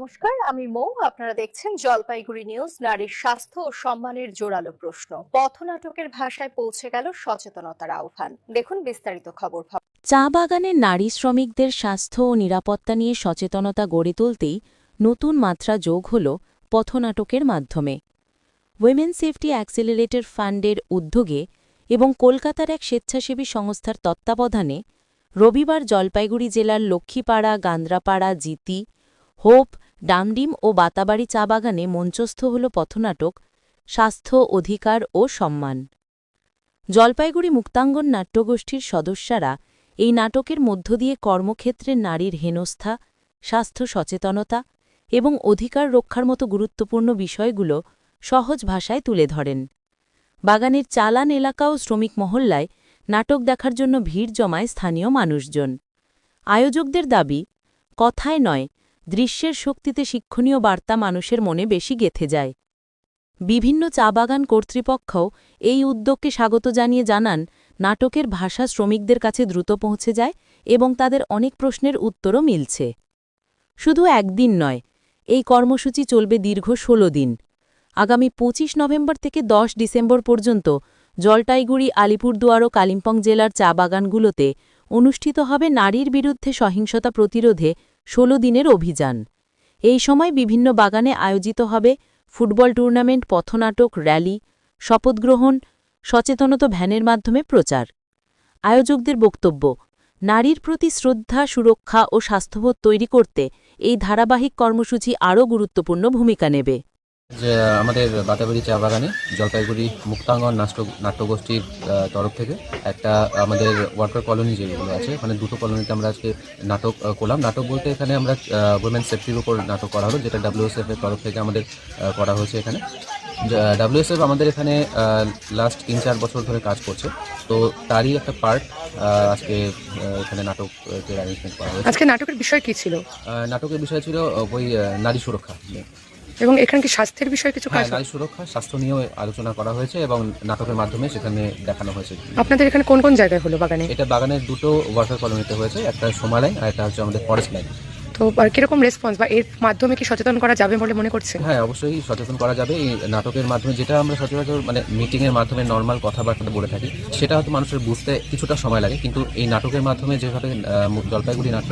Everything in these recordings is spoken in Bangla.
নমস্কার, আমি মৌ। আপনারা দেখছেন জলপাইগুড়ি নিউজ, নারীর স্বাস্থ্য ও সম্মানের জোরালো প্রশ্ন। পথনাটকের ভাষায় পৌঁছে গেল সচেতনতার আহ্বান। দেখুন বিস্তারিত খবর চা বাগানের নারী শ্রমিকদের স্বাস্থ্য ও নিরাপত্তা নিয়ে সচেতনতা গড়ে তুলতেই নতুন মাত্রা যোগ হল পথনাটকের মাধ্যমে। উইমেন সেফটি অ্যাক্সিলারেটর ফান্ডের উদ্যোগে এবং কলকাতার এক স্বেচ্ছাসেবী সংস্থার তত্ত্বাবধানে রবিবার জলপাইগুড়ি জেলার লক্ষ্মীপাড়া, গান্দ্রাপাড়া, জিতি, হোপ ডামডিম ও বাতাবাড়ি চা বাগানে মঞ্চস্থ হল পথনাটক, স্বাস্থ্য, অধিকার ও সম্মান। জলপাইগুড়ি মুক্তাঙ্গন নাট্যগোষ্ঠীর সদস্যরা এই নাটকের মধ্য দিয়ে কর্মক্ষেত্রে নারীর হেনস্থা, স্বাস্থ্য সচেতনতা এবং অধিকার রক্ষার মতো গুরুত্বপূর্ণ বিষয়গুলো সহজ ভাষায় তুলে ধরেন। বাগানের চালান এলাকা ও শ্রমিক মহল্লায় নাটক দেখার জন্য ভিড় জমায় স্থানীয় মানুষজন। আয়োজকদের দাবি, কথায় নয় দৃশ্যের শক্তিতে শিক্ষণীয় বার্তা মানুষের মনে বেশি গেথে যায়। বিভিন্ন চা বাগান কর্তৃপক্ষও এই উদ্যোগকে স্বাগত জানিয়ে জানান, নাটকের ভাষা শ্রমিকদের কাছে দ্রুত পৌঁছে যায় এবং তাদের অনেক প্রশ্নের উত্তরও মিলছে। শুধু একদিন নয়, এই কর্মসূচি চলবে দীর্ঘ ১৬ দিন। আগামী ২৫ নভেম্বর থেকে ১০ ডিসেম্বর পর্যন্ত জলটাইগুড়ি আলিপুরদুয়ার ও কালিম্পং জেলার চা বাগানগুলোতে অনুষ্ঠিত হবে নারীর বিরুদ্ধে সহিংসতা প্রতিরোধে ১৬ দিনের অভিযান। এই সময় বিভিন্ন বাগানে আয়োজিত হবে ফুটবল টুর্নামেন্ট, পথনাটক, র্যালি শপথগ্রহণ সচেতনতা ভ্যানের মাধ্যমে প্রচার। আয়োজকদের বক্তব্য, নারীর প্রতি শ্রদ্ধা, সুরক্ষা ও স্বাস্থ্যবোধ তৈরি করতে এই ধারাবাহিক কর্মসূচি আরও গুরুত্বপূর্ণ ভূমিকা নেবে। যে আমাদের বাতাবাড়ি চা বাগানে জলপাইগুড়ি মুক্তাঙ্গন নাট্য নাট্যগোষ্ঠীর তরফ থেকে একটা আমাদের ওয়ার্কার কলোনি যেগুলো আছে মানে দুটো কলোনিতে আমরা আজকে নাটক করলাম। নাটক বলতে এখানে আমরা উইমেন সেফটির উপর নাটক করা হলো যেটা ডাব্লিউএসএফ এর তরফ থেকে আমাদের করা হয়েছে এখানে। ডাব্লিউএসএফ আমাদের এখানে লাস্ট তিন চার বছর ধরে কাজ করছে। তো তারই একটা পার্ট আজকে এখানে নাটকের অ্যারেঞ্জমেন্ট করা হয়েছে। আজকে নাটকের বিষয় কি ছিল? নাটকের বিষয় ছিল ওই নারী সুরক্ষা এবং এখানে কি স্বাস্থ্যের বিষয়ে কিছু কাজ হ্যাঁ নারী সুরক্ষা স্বাস্থ্য নিয়েও আলোচনা করা হয়েছে এবং নাটকের মাধ্যমে সেখানে দেখানো হয়েছে। আপনাদের এখানে কোন কোন জায়গায় হলো বাগানে? এটা বাগানের দুটো ওয়াটার কলোনিতে হয়েছে একটা সোমা লাইন আর একটা হচ্ছে আমাদের ফরেস্ট লাইন তো কীরকম রেসপন্স বা এর মাধ্যমে কি সচেতন করা যাবে বলে মনে করছেন? হ্যাঁ অবশ্যই সচেতন করা যাবে। এই নাটকের মাধ্যমে যেটা আমরা সচরাচর মানে মিটিং এর মাধ্যমে নর্মাল কথাবার্তা বলে থাকি, সেটা হয়তো মানুষের বুঝতে কিছুটা সময় লাগে। কিন্তু এই নাটকের মাধ্যমে যেভাবে জলপাইগুড়ি নাট্য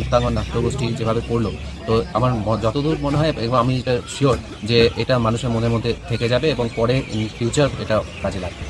মুক্তাঙ্গন নাট্যগোষ্ঠী যেভাবে করল, তো আমার যতদূর মনে হয়, এবং আমি এটা শিওর যে এটা মানুষের মনের মধ্যে থেকে যাবে এবং পরে ইন ফিউচার এটা কাজে লাগবে।